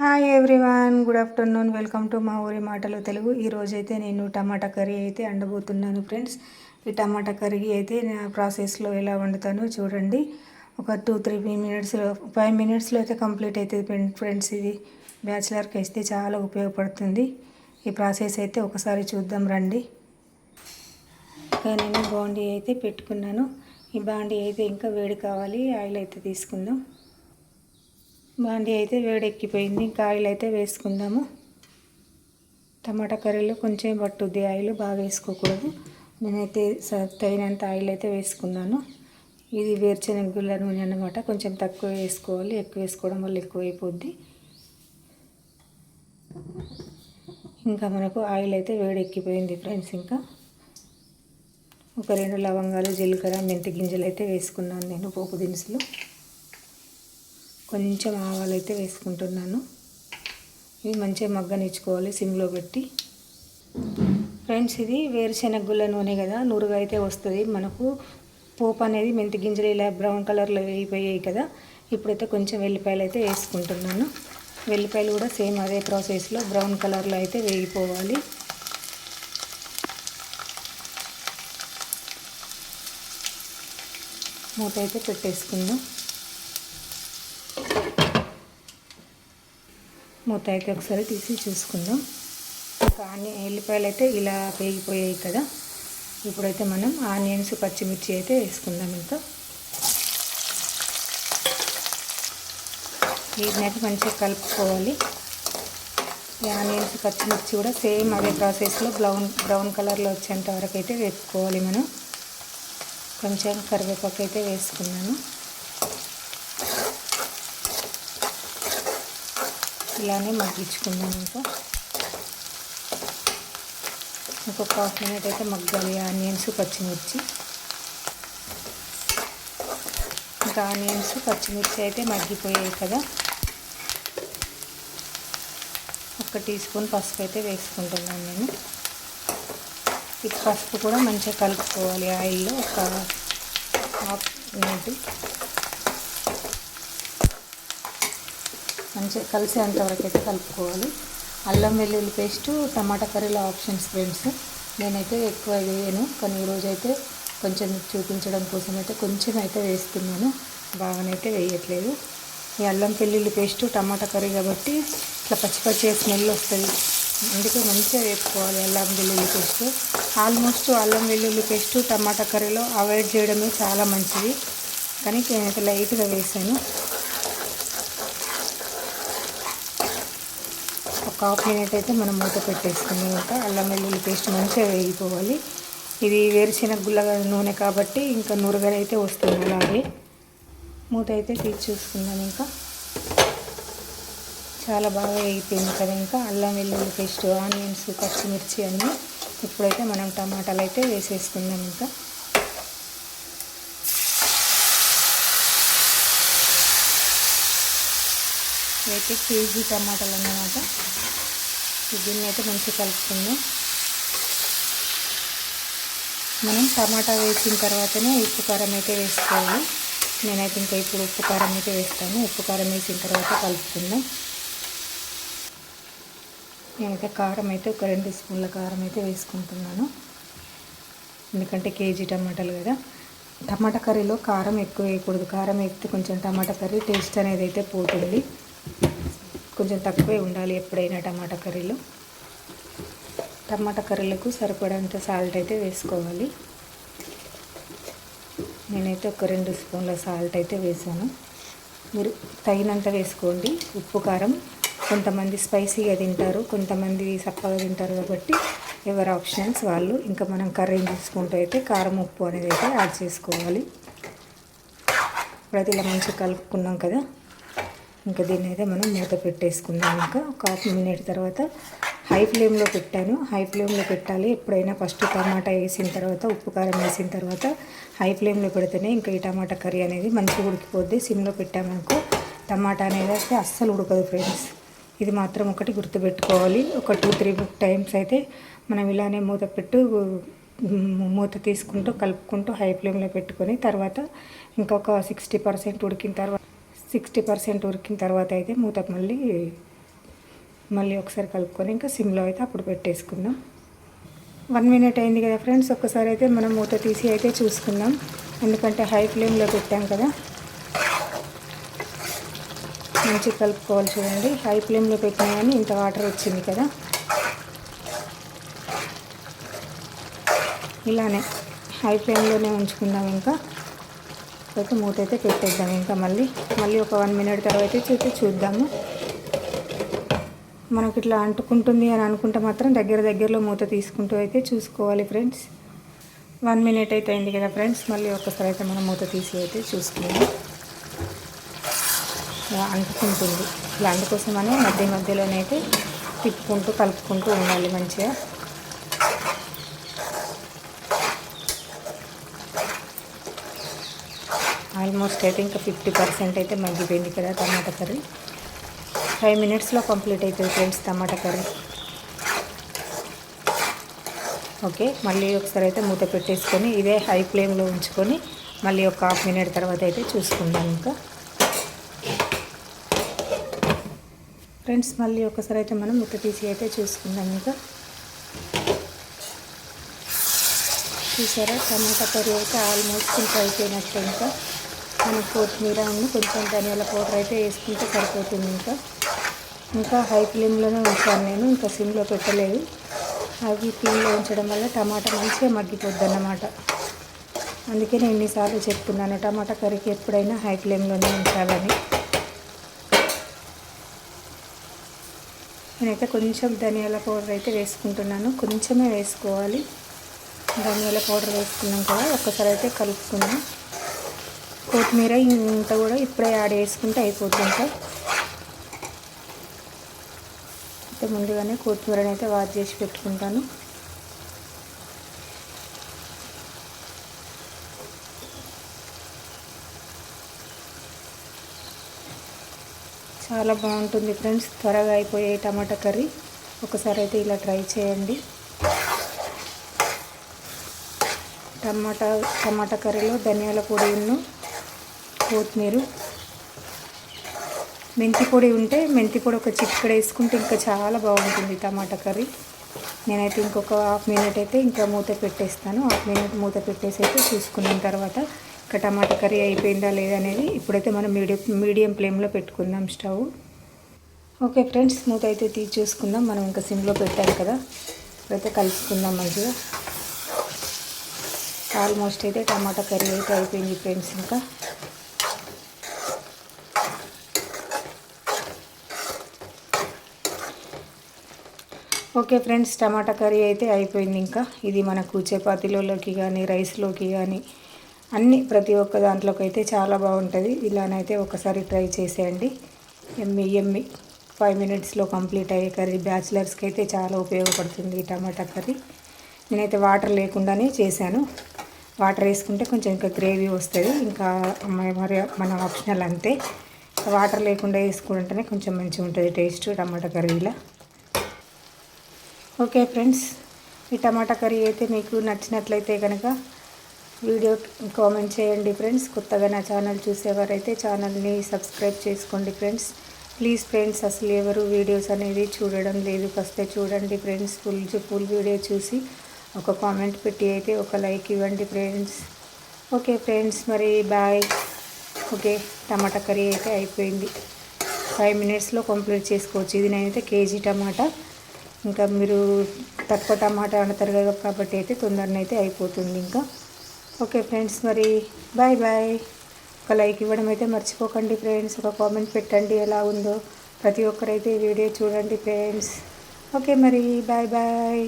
Hi everyone good afternoon welcome to మా ఊరి మాటలు తెలుగు ఈరోజు అయితే నేను టమాటా కర్రీ అయితే వండబోతున్నాను ఫ్రెండ్స్ ఈ టమాటా కర్రీ అయితే నా ప్రాసెస్లో ఎలా వండుతానో చూడండి. ఒక టూ త్రీ మినిట్స్లో ఫైవ్ మినిట్స్లో అయితే కంప్లీట్ అవుతుంది ఫ్రెండ్స్ ఇది. బ్యాచిలర్కి అయితే చాలా ఉపయోగపడుతుంది. ఈ ప్రాసెస్ అయితే ఒకసారి చూద్దాం రండి. నేను బాండీ అయితే పెట్టుకున్నాను. ఈ బాండీ అయితే ఇంకా వేడి కావాలి ఆయిల్ అయితే తీసుకుందాం. బాండి అయితే వేడెక్కిపోయింది. ఇంకా ఆయిల్ అయితే వేసుకుందాము. టమాటా కర్రీలో కొంచెం పట్టుద్ది ఆయిల్ బాగా వేసుకోకూడదు. నేనైతే తగినంత ఆయిల్ అయితే వేసుకున్నాను. ఇది వేరుశనగుల నూనె అన్నమాట. కొంచెం తక్కువ వేసుకోవాలి. ఎక్కువ వేసుకోవడం వల్ల ఎక్కువైపోద్ది. ఇంకా మనకు ఆయిల్ అయితే వేడెక్కిపోయింది ఫ్రెండ్స్ ఇంకా. ఒక రెండు లవంగాలు జీలకర్ర మెంతి గింజలు అయితే వేసుకున్నాను నేను పోపు దినుసులు. కొంచెం ఆవాలు అయితే వేసుకుంటున్నాను. ఇవి మంచిగా మగ్గనిచ్చుకోవాలి సిమ్లో పెట్టి. ఫ్రెండ్స్ ఇది వేరుశెనగ నూనె కదా నూరుగా అయితే వస్తుంది. మనకు పోపు అనేది మెంతి గింజలు ఇలా బ్రౌన్ కలర్లో వేయిపోయాయి కదా ఇప్పుడైతే కొంచెం వెల్లిపాయలు అయితే వేసుకుంటున్నాను. వెల్లిపాయలు కూడా సేమ్ అదే ప్రాసెస్లో బ్రౌన్ కలర్లో అయితే వేగిపోవాలి. మూత అయితే పెట్టేసుకుందాం. మూత అయితే ఒకసారి తీసి చూసుకుందాం. ఇంకా ఆనియన్ ఎల్లిపాయలు అయితే ఇలా పేగిపోయాయి కదా. ఇప్పుడైతే మనం ఆనియన్స్ పచ్చిమిర్చి అయితే వేసుకుందాం ఇంకా. వీటిని అయితే మంచిగా కలుపుకోవాలి. ఈ ఆనియన్స్ పచ్చిమిర్చి కూడా సేమ్ అదే ప్రాసెస్లో బ్రౌన్ బ్రౌన్ కలర్లో వచ్చేంత వరకు అయితే వేపుకోవాలి మనం. కొంచెం కరివేపాకు అయితే వేసుకున్నాను. ఇలానే మగ్గించుకుందాం ఇంకా. ఇంకొక హాఫ్ మినిట్ అయితే మగ్గాలి. ఆనియన్స్ పచ్చిమిర్చి. ఇంకా ఆనియన్స్ పచ్చిమిర్చి అయితే మగ్గిపోయాయి కదా. ఒక టీ స్పూన్ పసుపు అయితే వేసుకుంటున్నాను నేను. ఈ పసుపు కూడా మంచిగా కలుపుకోవాలి ఆయిల్లో. ఒక హాఫ్ మినిట్. మంచిగా కలిసేంతవరకు అయితే కలుపుకోవాలి. అల్లం వెల్లుల్లి పేస్టు టమాటా కర్రీలో ఆప్షన్స్ ఫ్రెండ్స్. నేనైతే ఎక్కువ వేయను. కానీ ఈరోజు అయితే కొంచెం చూపించడం కోసం అయితే కొంచెం అయితే వేస్తున్నాను. బాగానైతే వేయట్లేదు. ఈ అల్లం వెల్లుల్లి పేస్టు టమాటా కర్రీ కాబట్టి ఇట్లా పచ్చి పచ్చి స్మెల్ వస్తుంది. అందుకే మంచిగా వేసుకోవాలి అల్లం వెల్లుల్లి పేస్ట్. ఆల్మోస్ట్ అల్లం వెల్లుల్లి పేస్ట్ టమాటా కర్రీలో అవాయిడ్ చేయడమే చాలా మంచిది. కానీ నేనైతే లైట్గా వేసాను. ఒక హాఫ్ మినిట్ అయితే మనం మూత పెట్టేసుకున్నాం ఇంకా అల్లం వెల్లుల్లి పేస్ట్ మంచిగా వేగిపోవాలి. ఇది వేరుశెనగ గుల్ల నూనె కాబట్టి ఇంకా నురగలు అయితే వస్తుంది అలాగే. మూత అయితే తీసి చూసుకుందాం ఇంకా. చాలా బాగా వేగిపోయింది కదా ఇంకా అల్లం వెల్లుల్లి పేస్ట్ ఆనియన్స్ పచ్చిమిర్చి అన్నీ ఇప్పుడైతే మనం టమాటాలు అయితే వేసేసుకుందాం ఇంకా. అయితే కేజీ టమాటాలు అన్నమాట. దీన్ని అయితే మంచిగా కలుపుకుందాం. మనం టమాటా వేసిన తర్వాతనే ఉప్పు కారం అయితే వేసుకోవాలి. నేనైతే ఇంకా ఇప్పుడు ఉప్పు కారం అయితే వేస్తాను. ఉప్పు కారం వేసిన తర్వాత కలుపుకుందాం. నేనైతే కారం అయితే ఒక రెండు స్పూన్ల కారం అయితే వేసుకుంటున్నాను. ఎందుకంటే కేజీ టమాటాలు కదా. టమాటా కర్రీలో కారం ఎక్కువ వేయకూడదు. కారం వేస్తే కొంచెం టమాటా కర్రీ టేస్ట్ అనేది అయితే పోతుంది. కొంచెం తక్కువే ఉండాలి ఎప్పుడైనా టమాటా కర్రీలో. టమాటా కర్రీలకు సరిపడంత సాల్ట్ అయితే వేసుకోవాలి. నేనైతే ఒక రెండు స్పూన్ల సాల్ట్ అయితే వేసాను. మీరు తగినంత వేసుకోండి. ఉప్పు కారం. కొంతమంది స్పైసీగా తింటారు కొంతమంది సప్పగా తింటారు కాబట్టి ఎవరి ఆప్షన్స్ వాళ్ళు. ఇంకా మనం కర్రీని చూసుకుంటూ అయితే కారం ఉప్పు అనేది అయితే యాడ్ చేసుకోవాలి. ఇప్పుడైతే ఇలా మంచిగా కలుపుకున్నాం కదా. ఇంకా దీన్ని అయితే మనం మూత పెట్టేసుకుందాం. ఇంకా ఒక హాఫ్ మినిట్ తర్వాత హై ఫ్లేమ్లో పెట్టాను. హై ఫ్లేమ్లో పెట్టాలి. ఎప్పుడైనా ఫస్ట్ టమాటా వేసిన తర్వాత ఉప్పు కారం వేసిన తర్వాత హై ఫ్లేమ్లో పెడితేనే ఇంకా ఈ టమాటా కర్రీ అనేది మంచిగా ఉడికిపోద్ది. సిమ్లో పెట్టామనుకో టమాటా అనేది అయితే అస్సలు ఉడకదు ఫ్రెండ్స్. ఇది మాత్రం ఒకటి గుర్తుపెట్టుకోవాలి. ఒక టూ త్రీ టైమ్స్ అయితే మనం ఇలానే మూత పెట్టు మూత తీసుకుంటూ కలుపుకుంటూ హై ఫ్లేమ్లో పెట్టుకొని తర్వాత ఇంకొక సిక్స్టీ పర్సెంట్ ఉడికిన తర్వాత సిక్స్టీ పర్సెంట్ ఉరికిన తర్వాత అయితే మూత మళ్ళీ మళ్ళీ ఒకసారి కలుపుకొని ఇంకా సిమ్లో అయితే అప్పుడు పెట్టేసుకుందాం. వన్ మినిట్ అయింది కదా ఫ్రెండ్స్ ఒక్కసారి అయితే మనం మూత తీసి అయితే చూసుకుందాం. ఎందుకంటే హై ఫ్లేమ్లో పెట్టాం కదా. మంచిగా కలుపుకోవాలి చూడండి. హై ఫ్లేమ్లో పెట్టినా కానీ ఇంత వాటర్ వచ్చింది కదా. ఇలానే హై ఫ్లేమ్లోనే ఉంచుకుందాం ఇంకా. అయితే మూత అయితే పెట్టేద్దాం ఇంకా మళ్ళీ. మళ్ళీ ఒక వన్ మినిట్ తర్వాత అయితే చూద్దాము. మనకి ఇట్లా అంటుకుంటుంది అని అనుకుంటే మాత్రం దగ్గర దగ్గరలో మూత తీసుకుంటూ అయితే చూసుకోవాలి ఫ్రెండ్స్. వన్ మినిట్ అయితే అయింది కదా ఫ్రెండ్స్. మళ్ళీ ఒక్కసారి అయితే మనం మూత తీసి అయితే చూసుకుందాం. అంటుకుంటుంది. ఇలా అందుకోసమని మధ్య మధ్యలోనైతే తిప్పుకుంటూ కలుపుకుంటూ ఉండాలి మంచిగా. ఆల్మోస్ట్ అయితే ఇంకా ఫిఫ్టీ పర్సెంట్ అయితే మగ్గిపోయింది కదా టమాటా కర్రీ. ఫైవ్ మినిట్స్లో కంప్లీట్ అవుతుంది ఫ్రెండ్స్ టమాటా కర్రీ. ఓకే మళ్ళీ ఒకసారి అయితే మూత పెట్టేసుకొని ఇదే హై ఫ్లేమ్లో ఉంచుకొని మళ్ళీ ఒక హాఫ్ మినిట్ తర్వాత అయితే చూసుకుందాం ఇంకా. ఫ్రెండ్స్ మళ్ళీ ఒకసారి అయితే మనం మూత తీసి అయితే చూసుకుందాం ఇంకా. చూసారా? టమాటా కర్రీ అయితే ఆల్మోస్ట్ ఇంకా అయిపోయినట్టు ఇంకా. మనకు కొత్తిమీర కొంచెం ధనియాల పౌడర్ అయితే వేసుకుంటే సరిపోతుంది ఇంకా. ఇంకా హై ఫ్లేమ్లోనే ఉంచాను నేను. ఇంకా సిమ్లో పెట్టలేదు. అవి ఫ్లేమ్లో ఉంచడం వల్ల టమాటా మంచిగా మగ్గిపోద్ది అన్నమాట అందుకే నేను ఎన్నిసార్లు చెప్తున్నాను టమాటా కర్రీకి ఎప్పుడైనా హై ఫ్లేమ్లోనే ఉంచాలని. నేనైతే కొంచెం ధనియాల పౌడర్ అయితే వేసుకుంటున్నాను. కొంచెమే వేసుకోవాలి. ధనియాల పౌడర్ వేసుకున్నాం కదా ఒక్కసారి అయితే కలుపుకున్నాం కొత్తిమీర ఇంత కూడా ఇప్పుడే యాడ్ చేసుకుంటే అయిపోతుంది అయితే ముందుగానే కొత్తిమీరని అయితే వాష్ చేసి పెట్టుకుంటాను. చాలా బాగుంటుంది ఫ్రెండ్స్ త్వరగా అయిపోయే టమాటా కర్రీ. ఒకసారి అయితే ఇలా ట్రై చేయండి. టమాటా టమాటా కర్రీలో ధనియాల పొడి కొత్తిమీర మెంతి పొడి ఉంటే మెంతి పొడి ఒక చిక్కడ వేసుకుంటే ఇంకా చాలా బాగుంటుంది టమాటా కర్రీ. నేనైతే ఇంకొక హాఫ్ మినిట్ అయితే ఇంకా మూత పెట్టేస్తాను. హాఫ్ మినిట్ మూత పెట్టేసి అయితే చూసుకున్న తర్వాత ఇంకా టమాటా కర్రీ అయిపోయిందా లేదా అనేది ఇప్పుడైతే మనం మీడియం మీడియం ఫ్లేమ్లో పెట్టుకుందాం స్టవ్. ఓకే ఫ్రెండ్స్ మూత అయితే తీసి చూసుకుందాం. మనం ఇంకా సిమ్లో పెట్టాం కదా. ఇప్పుడైతే కలుపుకుందాం మంచిగా. ఆల్మోస్ట్ అయితే టమాటా కర్రీ అయితే అయిపోయింది ఫ్రెండ్స్ ఇంకా. ఓకే ఫ్రెండ్స్ టమాటా కర్రీ అయితే అయిపోయింది ఇంకా. ఇది మనకు చపాతీలోకి కానీ రైస్లోకి కానీ అన్ని ప్రతి ఒక్క దాంట్లోకి అయితే చాలా బాగుంటుంది. ఇలానైతే ఒకసారి ట్రై చేసేయండి. ఎమ్మి ఎమ్మి. ఫైవ్ మినిట్స్లో కంప్లీట్ అయ్యే కర్రీ బ్యాచిలర్స్కి అయితే చాలా ఉపయోగపడుతుంది ఈ టమాటా కర్రీ. నేనైతే వాటర్ లేకుండానే చేశాను. వాటర్ వేసుకుంటే కొంచెం ఇంకా గ్రేవీ వస్తుంది. ఇంకా మరి మన ఆప్షనల్ అంతే. వాటర్ లేకుండా వేసుకుంటేనే కొంచెం మంచిగా ఉంటుంది టేస్ట్ టమాటా కర్రీలా. ఓకే ఫ్రెండ్స్ ఈ టమాటా కర్రీ అయితే మీకు నచ్చినట్లయితే కనుక వీడియో కామెంట్ చేయండి ఫ్రెండ్స్. కొత్తగా నా ఛానల్ చూసేవారైతే ఛానల్ని సబ్స్క్రైబ్ చేసుకోండి ఫ్రెండ్స్. ప్లీజ్ ఫ్రెండ్స్ అసలు ఎవరు వీడియోస్ అనేది చూడడం లేదు. ఫస్ట్ చూడండి ఫ్రెండ్స్ ఫుల్ ఫుల్ వీడియో చూసి ఒక కామెంట్ పెట్టి అయితే ఒక లైక్ ఇవ్వండి ఫ్రెండ్స్. ఓకే ఫ్రెండ్స్ మరి బాయ్. ఓకే టమాటా కర్రీ అయితే అయిపోయింది. ఫైవ్ మినిట్స్లో కంప్లీట్ చేసుకోవచ్చు. ఇది నేనైతే కేజీ టమాటా. ఇంకా మీరు తక్కువ టమాటా వండుతారు కదా కాబట్టి అయితే తొందరనే అయితే అయిపోతుంది ఇంకా. ఓకే ఫ్రెండ్స్ మరి బాయ్ బాయ్. ఒక లైక్ ఇవ్వడం అయితే మర్చిపోకండి ఫ్రెండ్స్ ఒక కామెంట్ పెట్టండి ఎలా ఉందో. ప్రతి ఒక్కరైతే ఈ వీడియో చూడండి ఫ్రెండ్స్. ఓకే మరి బాయ్ బాయ్.